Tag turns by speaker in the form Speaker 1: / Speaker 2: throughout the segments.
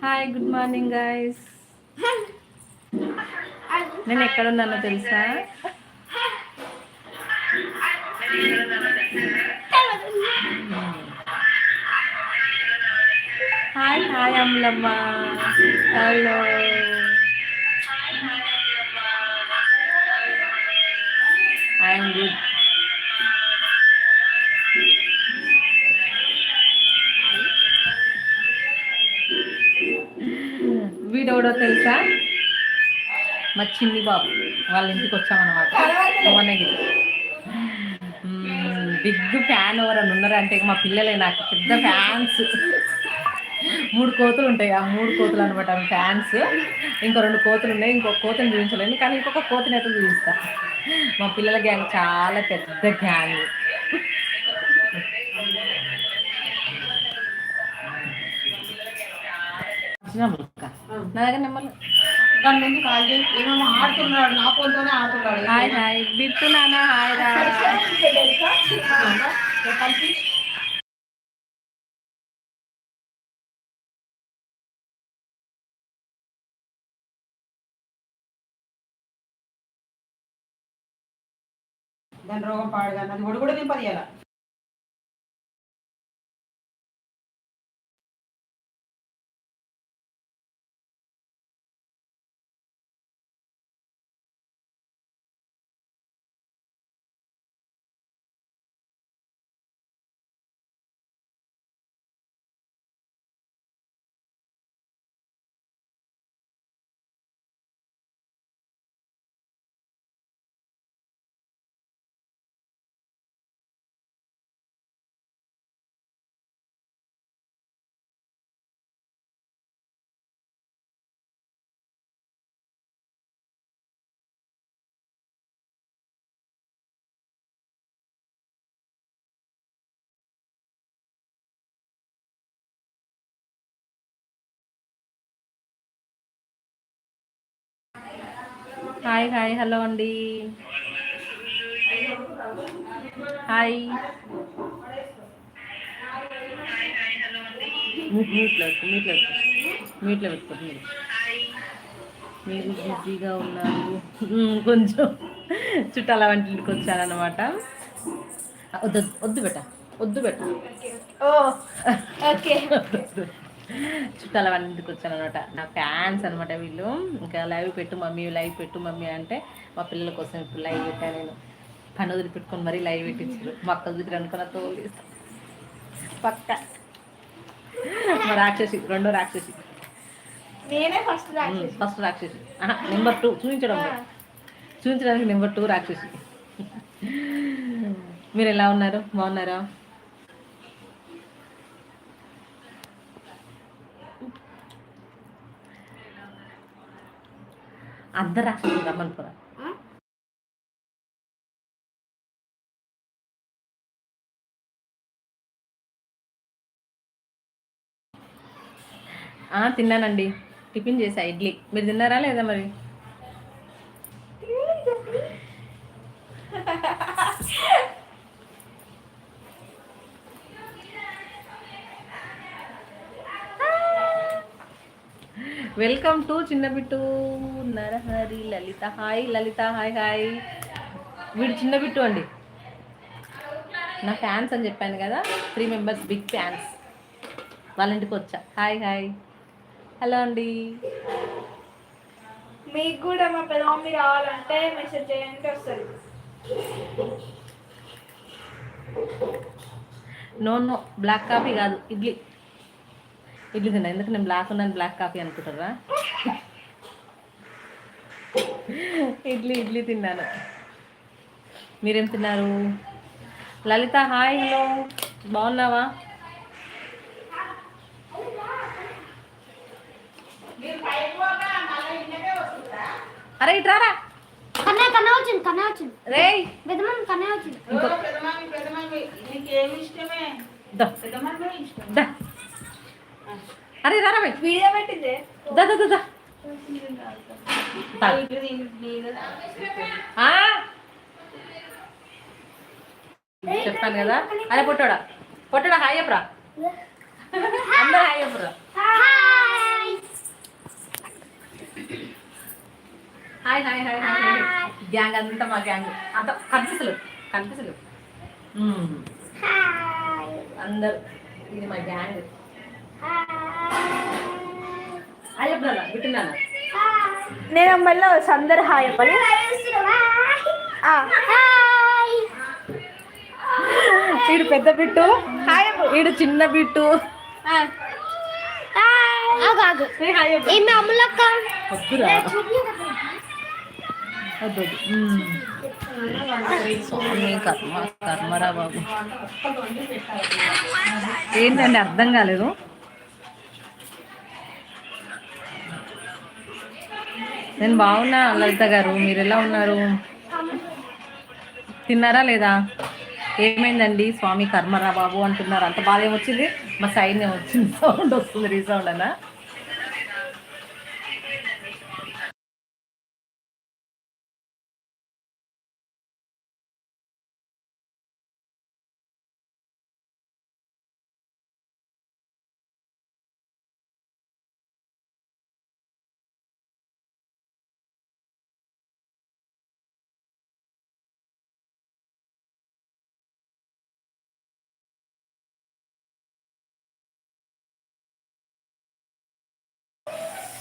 Speaker 1: Hi good morning guys నేను ఎక్కడున్నానో తెలుసా hi hi Ammulamma hello I'm good వీడెవడో తెలుసా? మా చిన్ని బాబు. వాళ్ళ ఇంటికి వచ్చామన్నమాట. భువనగిరి బిగ్ ఫ్యాన్ ఎవరన్నా ఉన్నారంటే మా పిల్లలే నాకు పెద్ద ఫ్యాన్స్. మూడు కోతులు ఉంటాయి. ఆ మూడు కోతులు అనమాట ఫ్యాన్స్. ఇంకో రెండు కోతులు ఉన్నాయి. ఇంకొక కోతను చూపించలేను కానీ ఇంకొక కోతని అయితే చూపిస్తా. మా పిల్లల గ్యాంగ్ చాలా పెద్ద గ్యాంగ్. నా దగ్గర నెంబర్
Speaker 2: దాని
Speaker 1: హాయ్ హాయ్. బిట్టు హాయ్ రా.
Speaker 2: రోగం పాడుగా అది ఒడి కూడా దింపది ఇలా
Speaker 1: హాయ్ హాయ్ హలో అండి. హాయ్. మ్యూట్లో మ్యూట్లో పెట్టుకోండి మీరు మీరు బిజీగా ఉన్నారు. కొంచెం చుట్టాల వంటికి వచ్చారనమాట వద్దు వద్దు బెట్ట వద్దు బెట్ట
Speaker 3: ఓకే.
Speaker 1: చుట్టాల వాళ్ళ ఇంటికి వచ్చాను అనమాట నా ఫ్యాన్స్ అనమాట వీళ్ళు. ఇంకా లైవ్ పెట్టు మమ్మీ లైవ్ పెట్టు మమ్మీ అంటే మా పిల్లల కోసం ఇప్పుడు లైవ్ పెట్టాను నేను. పని వదిలి పెట్టుకొని మరీ లైవ్ పెట్టించారు. మా అక్క దగ్గర అనుకున్న తోలు పక్క. మా రాక్షసి రెండో రాక్షసి.
Speaker 3: నేనే ఫస్ట్ రాక్షసి.
Speaker 1: ఫస్ట్ రాక్షసి. నెంబర్ టూ చూపించడం చూపించడానికి నెంబర్ టూ రాక్షసి. మీరు ఎలా ఉన్నారు? బాగున్నారా? అందరు ఆ, తిన్నానండి. టిఫిన్ చేసా ఇడ్లీ. మీరు తిన్నారా లేదా మరి? వెల్కమ్ టు చిన్న Bittu Narahari Lalitha hi Lalitha hi hi వీడు చిన్న బిట్టు అండి. నా ఫ్యాన్స్ అని చెప్పాను కదా త్రీ మెంబర్స్ బిగ్ ఫ్యాన్స్ వాళ్ళ ఇంటికి వచ్చా. హాయ్ హాయ్ హలో అండి.
Speaker 3: మీకు కూడా మా పెద్ద మమ్మీ రావాలంటే మెసేజ్ చేయండి వస్తుంది.
Speaker 1: నో నో బ్లాక్ కాఫీ కాదు ఇడ్లీ. ఇడ్లీ తిన్నా. ఎందుకు? నేను బ్లాక్ ఉన్నాను బ్లాక్ కాఫీ అనుకుంటారా? ఇడ్లీ ఇడ్లీ తిన్నాను. మీరేం తిన్నారు? Lalitha hi hello. బాగున్నావా? అరే ఇట్రారా
Speaker 4: కన్నా కన్నా వచ్చింది కన్నా వచ్చింది.
Speaker 1: రేయ్.
Speaker 4: పెద్దమ్మ కన్నా వచ్చింది.
Speaker 2: నీకేమి ఇష్టమే? ఇష్టం
Speaker 1: దా. అరే రారా బయ్
Speaker 3: వీడియో పెట్టిందే.
Speaker 1: దా దా దా? చెప్పాను కదా. అరే పొట్టోడా. పొట్టోడా హాయ్ చెప్పరా అందరూ హాయ్ చెప్పురా
Speaker 4: hi.
Speaker 1: Hi hi hi gang అంతా మా గ్యాంగ్. అంత కనిపిస్తలు కనిపిస్తలు
Speaker 4: హాయ్.
Speaker 1: అందరు ఇది మా గ్యాంగ్.
Speaker 3: నేను మళ్ళీ అందరు హాయ్
Speaker 4: హాయ్
Speaker 1: వీడు పెద్ద బిట్టు. వీడు చిన్న బిట్టు. హాయ్. కర్మరా బాబు. ఏంటండి అర్థం కాలేదు? నేను బాగున్నా లలిత గారు. మీరు ఎలా ఉన్నారు? తిన్నారా లేదా? ఏమైందండి? స్వామి కర్మరా బాబు అంటున్నారు. అంత బాధ ఏమొచ్చింది? మా సైడ్ వచ్చింది సౌండ్ వస్తుంది రీసౌండ్ అనా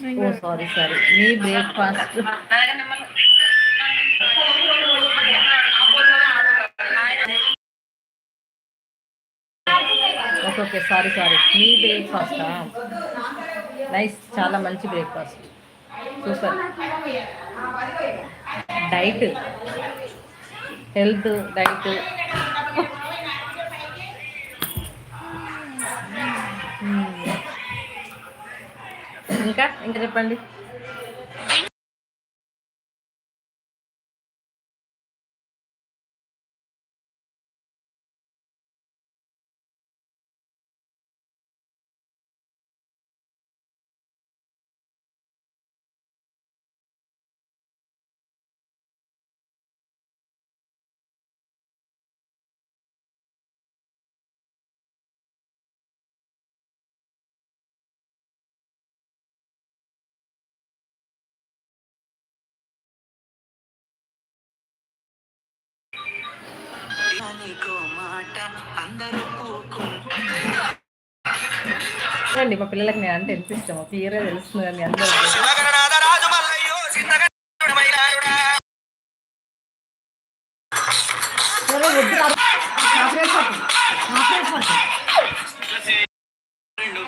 Speaker 1: ఓ సారీ సారీ. మీ breakfast okay okay sorry sorry. మీ బ్రేక్ఫాస్టా నైస్ చాలా మంచి breakfast super diet health diet ఇంకా ఇంకా చెప్పండి చూడండి మా పిల్లలకి నేను అంటే ఎంత ఇష్టమో క్లియర్గా తెలుస్తుంది అందరూ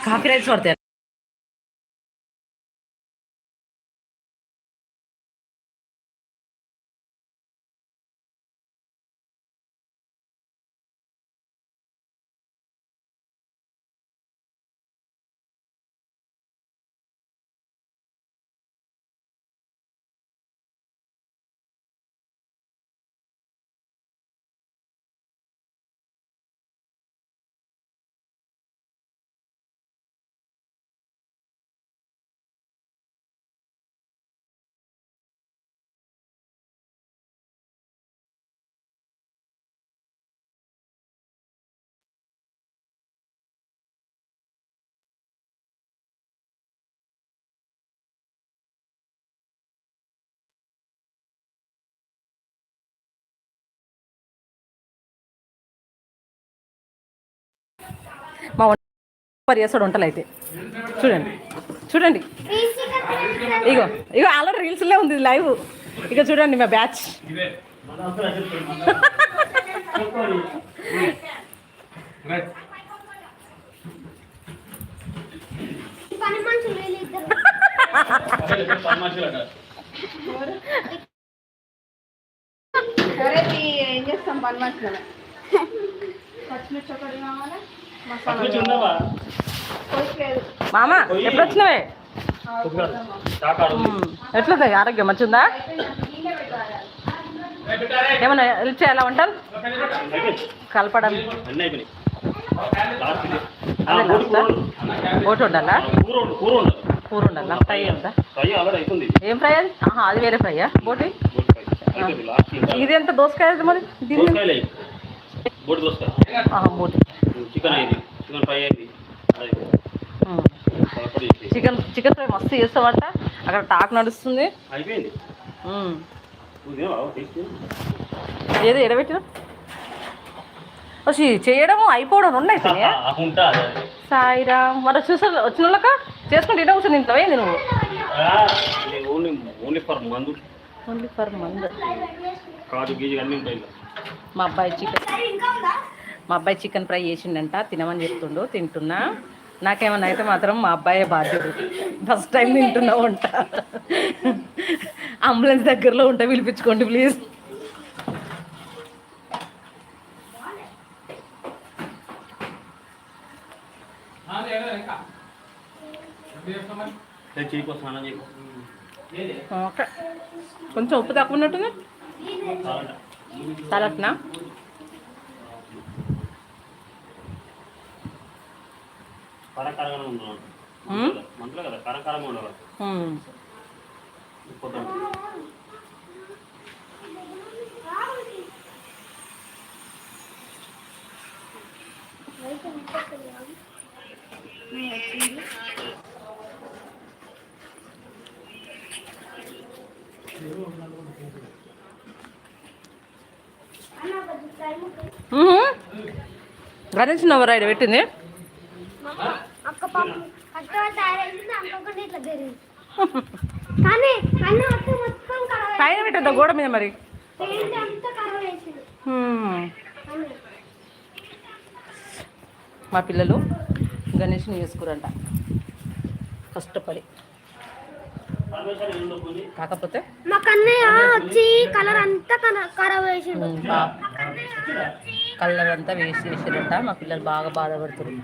Speaker 1: కాఫీ రైస్ పడతాయి వంట చేస్తాడు వంటలు అయితే. చూడండి చూడండి. ఇగో ఇగో ఆల్రెడీ రీల్స్లో ఉంది లైవ్ ఇక చూడండి మా బ్యాచ్
Speaker 3: సరే ఏం చేస్తాం? పని మనుషులు పచ్చిమిర్చి ఒకటి కావాలా?
Speaker 1: మామ ఎప్పుడు వచ్చినవే. ఎట్లుంది? ఆరోగ్యం మంచిగా ఏమన్నా హెల్ప్ చేయాలా వంటలు? కలపడం.
Speaker 5: బోటి
Speaker 1: ఉండాలా?
Speaker 5: కూర
Speaker 1: ఉండాలా. ఫ్రై ఉందా? ఏం ఫ్రై అది? ఆహా, అది వేరే ఫ్రైయా? బోటి. ఇది. ఎంత? దోసకాయ మరి? దీన్ని?
Speaker 5: బోటి. చికెన్ అయింది. చికెన్ ఫ్రై అయింది. అది. ఇప్పుడు చేసి.
Speaker 1: చికెన్ చికెన్ ఫ్రై మస్తు చేస్తావంట. అక్కడ టాక్ నడుస్తుంది.
Speaker 5: అయిపోయింది.
Speaker 1: ఏది ఎడబెట్టిన? వచ్చి చేయడము అయిపోవడం
Speaker 5: అది.
Speaker 1: సాయిరా మరి చూసా వచ్చిన వాళ్ళక చేసుకుంటే ఇట కూర్చొని తింటావా? ఏంది నువ్వు?
Speaker 5: ఓన్లీ ఓన్లీ ఫర్ మందు.
Speaker 1: ఓన్లీ ఫర్ మంద్.
Speaker 5: కాజు గీజు అన్నీ ఉంటాయి.
Speaker 1: మా అబ్బాయి చికెన్. మా అబ్బాయి చికెన్ ఫ్రై చేసిండంట తినమని చెప్తుండు తింటున్నా. నాకేమన్నా అయితే మాత్రం మా అబ్బాయే బాధ్యుడు. ఫస్ట్ టైం తింటున్నా వంట. అంబులెన్స్ దగ్గరలో ఉంటే పిలిపించుకోండి ప్లీజ్ కొంచెం ఉప్పు తక్కువ ఉన్నట్టుంది.
Speaker 5: చాలంట.
Speaker 1: చాలట్నా
Speaker 5: కారకారంగానే ఉండాలి
Speaker 1: మ్మ్.
Speaker 5: మంటలో కదా కారకారంగా ఉండాలి
Speaker 1: మ్మ్.
Speaker 5: పొద్దున.
Speaker 1: మ్మ్. గణేష్ నవ్వరా ఇక్కడ పెట్టింది
Speaker 4: అక్క పాప అక్క తయారైంది అనుకోకుండా ఇట్లా జరిగింది కానీ అన్న అక్క మొత్తం కరాబ్
Speaker 1: పైన పెట్టద్దా గోడ మీద మరి? మా పిల్లలు గణేష్ని చేసుకురంట. కష్టపడి. కాకపోతే
Speaker 4: మా కన్నయ్య వచ్చి కలర్ అంతా కరాబ్ వేసిండు.
Speaker 1: కలర్ అంతా వేస్ట్ చేసారంట మా పిల్లలు బాగా బాధపడుతున్నారు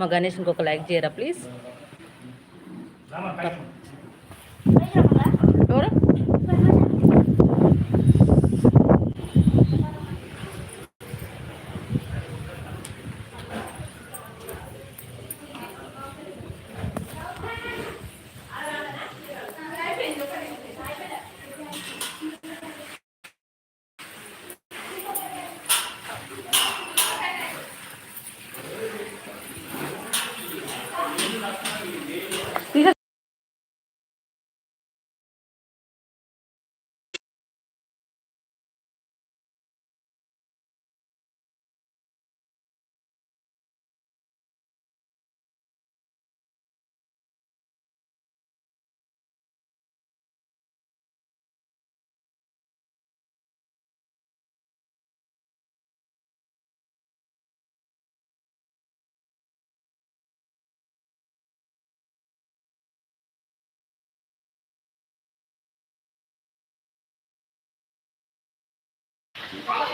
Speaker 1: మా గణేష్ ఇంకొక లైక్ చేయరా ప్లీజ్ ఎవరు తీసే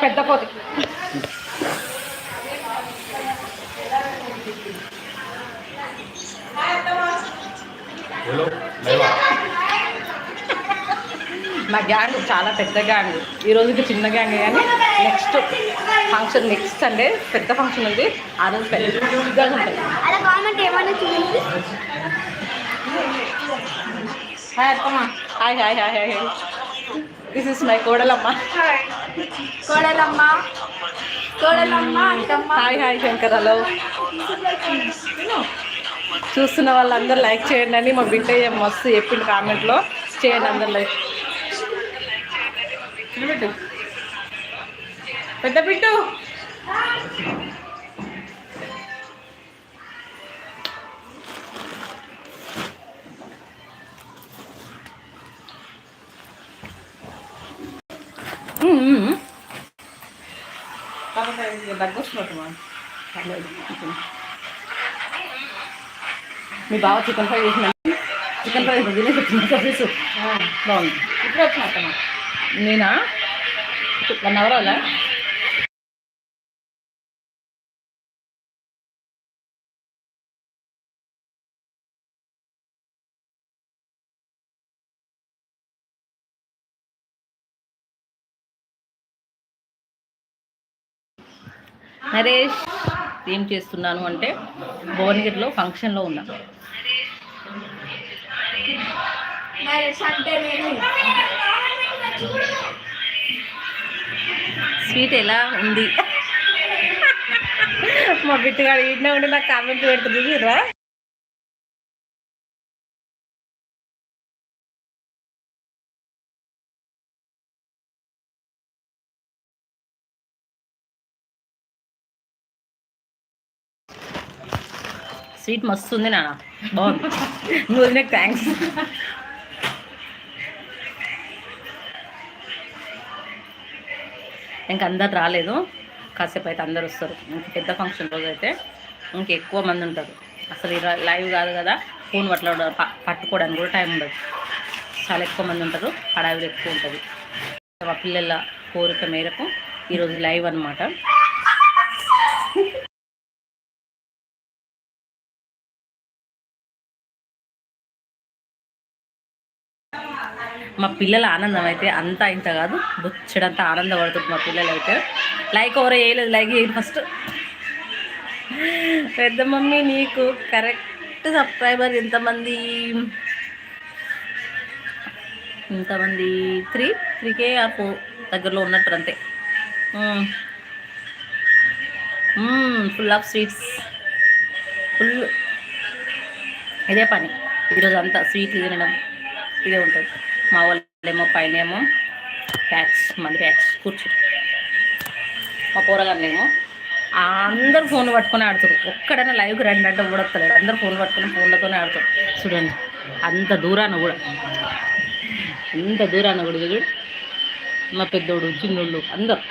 Speaker 1: పెద్ద కోతి
Speaker 5: హలో లేవా?
Speaker 1: మా గ్యాంగ్ చాలా పెద్ద గ్యాంగ్. ఈ రోజుకి చిన్న గ్యాంగ్ కానీ నెక్స్ట్ ఫంక్షన్ నెక్స్ట్ సండే పెద్ద ఫంక్షన్ ఉంది. ఆ రోజు పెద్దగా ఉంటుంది. హాయ్ అత్తమ్మ. Hi hi hi hi. This is my కోడలమ్మ.
Speaker 3: కోడలమ్మ. కోడలమ్మ అంటమ్మ
Speaker 1: హాయ్ హాయ్ శంకర్ హలో. చూస్తున్న వాళ్ళందరూ లైక్ చేయండి అని మా బిడ్డ ఏం మస్తు చెప్పింది కామెంట్లో. చేయండి అందరు లైక్ పెద్ద బిట్టు మా పర్లేదు. మీ బావ చికెన్ ఫ్రై చేసిన చికెన్ ఫ్రై తినేసి కర్రీస్ బాగుంది ఇప్పుడు వచ్చిన నేనా వన్ అవర్ అలా నరేష్ ఏం చేస్తున్నాను అంటే భువనగిరిలో ఫంక్షన్లో ఉన్నా. స్వీట్ ఎలా ఉంది? మా బిట్టుగాడు ఈడనే ఉండి నాకు కామెంట్ పెడుతుంది చూడరా స్వీట్ మస్తు ఉంది నాన్న. బాగుంది. నువ్వు నీకు థ్యాంక్స్ ఇంకా అందరు రాలేదు. కాసేపు అయితే అందరు వస్తారు. ఇంక పెద్ద ఫంక్షన్ రోజు అయితే ఇంక ఎక్కువ మంది ఉంటారు. అసలు ఈ లైవ్ కాదు కదా. ఫోన్ పట్ల పట్టుకోవడానికి కూడా టైం ఉండదు. చాలా ఎక్కువ మంది ఉంటారు. హడావిడి ఎక్కువ ఉంటుంది. మా పిల్లల కోరిక మేరకు ఈరోజు లైవ్ అనమాట మా పిల్లల ఆనందం అయితే అంతా ఇంత కాదు. బొచ్చడంతా ఆనందపడుతుంది మా పిల్లలు అయితే లైక్ ఎవరో వేయలేదు లైక్ వేయండి ఫస్ట్ పెద్ద మమ్మీ నీకు కరెక్ట్ సబ్స్క్రైబర్ ఎంతమంది? ఇంతమంది త్రీ త్రీకే ఆ ఫోర్ దగ్గరలో ఉన్నట్టు అంతే. ఫుల్ ఆఫ్ స్వీట్స్ ఫుల్ ఇదే పని. ఈరోజు అంతా స్వీట్లు తినడం ఇదే ఉంటుంది. మా వాళ్ళేమో పైన ఏమో ప్యాక్స్ మంది ప్యాక్స్ కూర్చో మా పోరగాళ్ళేమో అందరు ఫోన్ పట్టుకొని ఆడుతారు ఒక్కడైనా లైవ్కి రండి అంటే కూడా అందరు ఫోన్ పట్టుకొని ఫోన్లతోనే ఆడుతారు చూడండి అంత దూరాన కూడా. అంత దూరాన కూడా చూడు. మా పెద్దోడు చిన్నోళ్ళు అందరు.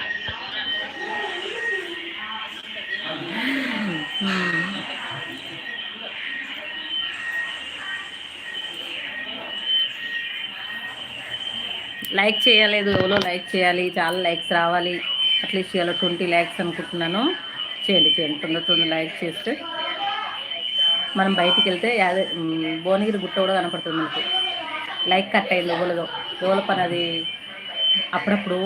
Speaker 1: లైక్ చేయలేదు ఎవరో లైక్ చేయాలి చాలా లైక్స్ రావాలి అట్లీస్ట్ ఇలా ట్వంటీ ల్యాక్స్ అనుకుంటున్నాను. చేయండి చేయండి తొందర తొందర లైక్ చేస్తే. మనం బయటికి వెళ్తే యాదే భువనగిరి గుట్ట కూడా కనపడుతుంది మనకి. లైక్ కట్ అయింది ఎవరిదో. ఎవరి పని అది? అప్పుడప్పుడు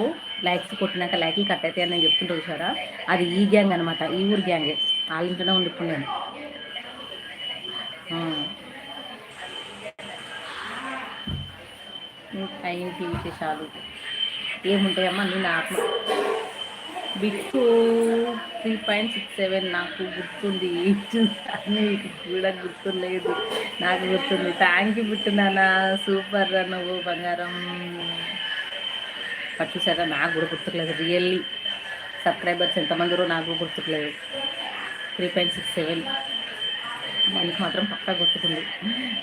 Speaker 1: లైక్స్ కొట్టినాక లైక్లు కట్ అవుతాయి అని నేను చెప్తుంటూ చూసారా అది ఈ గ్యాంగ్ అనమాట ఈ ఊరు గ్యాంగే. వాళ్ళ ఇంట్లోనే ఉండిపోయాను టైం ఇంకా ఏంటి విశేషాలు ఏముంటాయమ్మా నేను ఆత్మ? Bittu three point six seven నాకు గుర్తుంది. నీకు కూడా గుర్తులేదు నాకు గుర్తుంది. థ్యాంక్ యూ బిట్టున్నానా సూపర్ నువ్వు బంగారం. పట్టుసారా నాకు కూడా గుర్తులేదు రియల్లీ సబ్స్క్రైబర్స్ ఎంతమందిరో నాకు గుర్తులేదు త్రీ పాయింట్ సిక్స్ సెవెన్ దానికి మాత్రం పక్కా గుర్తుకుంది.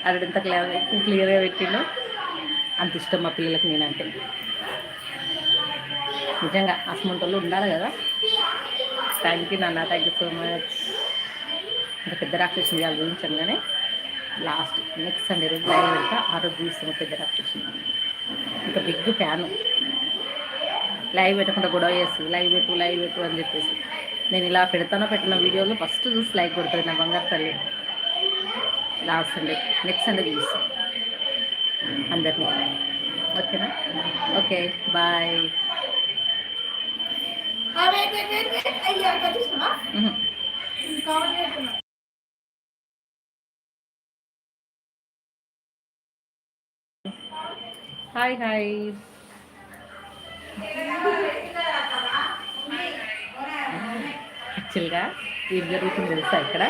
Speaker 1: అది ఎంత క్లియర్ క్లియర్గా పెట్టిండో. అంత ఇష్టం మా పిల్లలకు నేనంటే. నిజంగా అసమంటోళ్ళు ఉండాలి కదా. థ్యాంక్ యూ నాన్న థ్యాంక్ యూ సో మచ్ ఇంకా పెద్ద రాక్షసుని గారి చూపించగానే లాస్ట్ నెక్స్ట్ సండే రోజు లైవ్ వెళ్తా ఆ రోజు చూస్తాము పెద్ద రాక్షసుని. ఇంకా బిగ్ ఫ్యాను లైవ్ పెట్టకుండా గొడవ చేసి లైవ్ పెట్టు లైవ్ పెట్టు అని చెప్పేసి. నేను ఇలా పెడతానో పెట్టిన వీడియోలో ఫస్ట్ చూసి లైక్ కొడుతుంది నా బంగారు తల్లి. లాస్ట్ సండే నెక్స్ట్ సండే చూస్తాను అందరినీ. ఓకేనా? Okay bye. Hi hi. యాక్చువల్గా ఏం జరుగుతుంది తెలుసా ఇక్కడ?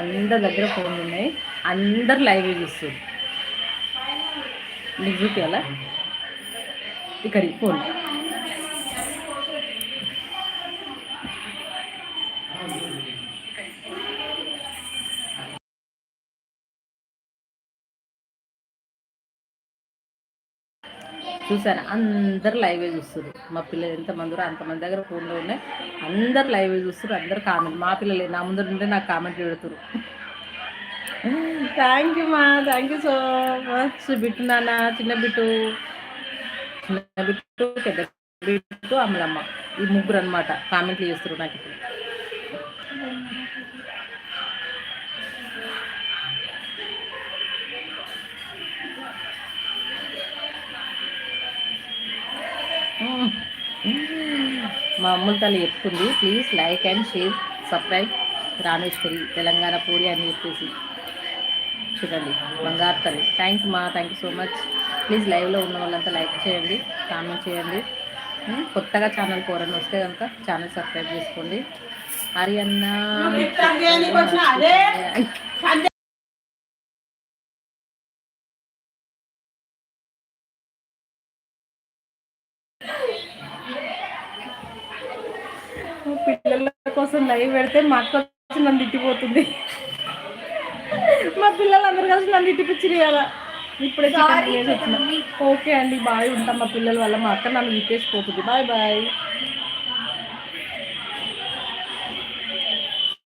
Speaker 1: అందరి దగ్గర ఫోన్లు ఉన్నాయి. అందరు లైవ్ చూస్తారు నీకు చూపించాలా ఇక్కడికి ఫోన్. చూసాను అందరు లైవే చూస్తారు మా పిల్లలు ఎంతమంది ఉన్నారు అంతమంది దగ్గర ఫోన్లో ఉన్నాయి. అందరు లైవే చూస్తారు అందరు కామెంట్ మా పిల్లలే నా ముందర ఉంటే నాకు కామెంట్ పెడుతున్నారు థ్యాంక్ యూ మా thank you so much Bittu నాన్న చిన్న బిట్టు చిన్న బిట్టు పెద్ద బిట్టు అమలమ్మ. ఈ ముగ్గురు అనమాట కామెంట్లు చేస్తారు నాకు ఇప్పుడు. మా అమ్ముల తల్లి చెప్తుంది please like and share subscribe Rameshwari Telangana Puri అని చెప్పేసి. చూడండి. బంగారు తల్లి. థ్యాంక్స్ మా thank you so much please లైవ్లో ఉన్న వాళ్ళంతా లైక్ చేయండి కామెంట్ చేయండి. కొత్తగా ఛానల్ కోరని వస్తే కనుక ఛానల్ సబ్స్క్రైబ్ చేసుకోండి. హరి అన్న పిల్లల కోసం లైవ్ పెడితే మా అక్క నన్ను తిట్టిపోతుంది. మా పిల్లలందరూ కలిసి నన్ను ఇట్టిపించారు కదా ఇప్పుడే ఓకే అండి బాయ్ ఉంటాం మా పిల్లల వల్ల మా అక్క నన్ను ఇట్టేసిపోతుంది బాయ్ బాయ్.